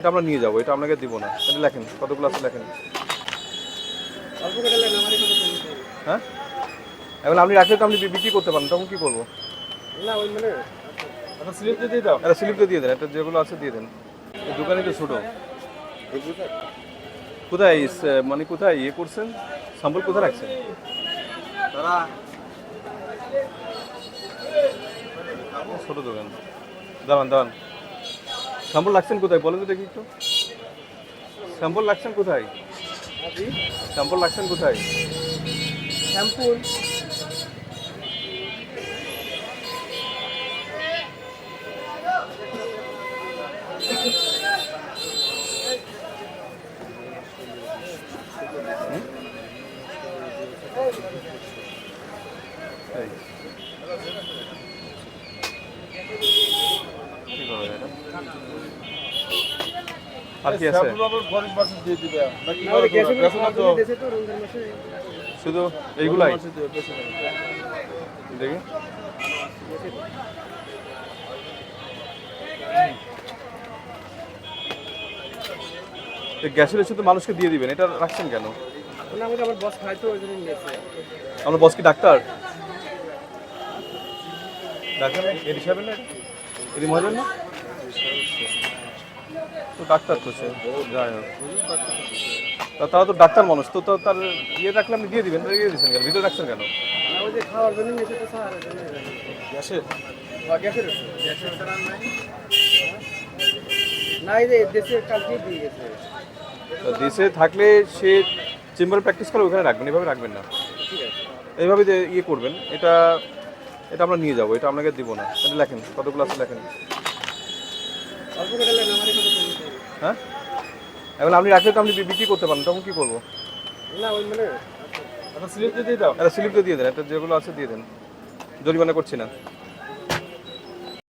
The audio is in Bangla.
এটা আমরা নিয়ে যাব এটা আপনাকে দিব না। এটা লেখেন কতগুলো আছে লেখেন। হ্যাঁ? এখন আপনি রাখলে তো আপনি বিক্রি করতে পারেন তখন কি করব? না ওই মানে একটা স্লিপ দিয়ে দাও। একটা স্লিপ দিয়ে দেন একটা যেগুলো আছে দিয়ে দেন। দোকানে তো ছোটো। কোথায় মানে কোথায় ইয়ে করছেন? সাম্বল কোথায় রাখছেন? তারা ছোট দোকান। দাঁড়ান দাঁড়ান। স্যাম্পল লাগছেন কোথায়? বলেন তো দেখি একটু। স্যাম্পল লাগছেন কোথায়? স্যাম্পল লাগছেন কোথায়? শ্যাম্পুল এই। আর কি আছে? শুধু এইগুলাই? দেখি। গ্যাসের শুধু মানুষকে দিয়ে দিবেন এটা রাখছেন কেন? আমার বস কি ডাক্তার? ডাক্তার? এডি সাহেবের না এডি মহাজন না তো ডাক্তার তো সে যাই হোক। তা তারা তো ডাক্তার মানুষ তো তো তার ইয়ে রাখলে আপনি দিয়ে দিবেন দিয়ে দিচ্ছেন কেন? ভিতরে রাখছেন কেন? না ওই যে খাওয়ার জন্য নিয়েছে তো স্যার এই জন্য গ্যাসে গ্যাসের গ্যাসের নাই না দেশে কালকে দিয়ে গেছে। দেশে থাকলে সে চেম্বারে প্র্যাকটিস করে ওখানে রাখবেন এভাবে রাখবেন না। এইভাবে যে ইয়ে করবেন এটা এটা আমরা নিয়ে যাব এটা আপনাকে দিব না। লেখেন কতগুলো আছে লেখেন। হ্যাঁ? এখন আপনি রাখলে তো আপনি বিক্রি করতে পারেন তখন কি করব? না ওই মানে একটা স্লিপ দিয়ে দাও। একটা স্লিপ দিয়ে দেন একটা যেগুলো আছে দিয়ে দেন। জরিমানা করছি না।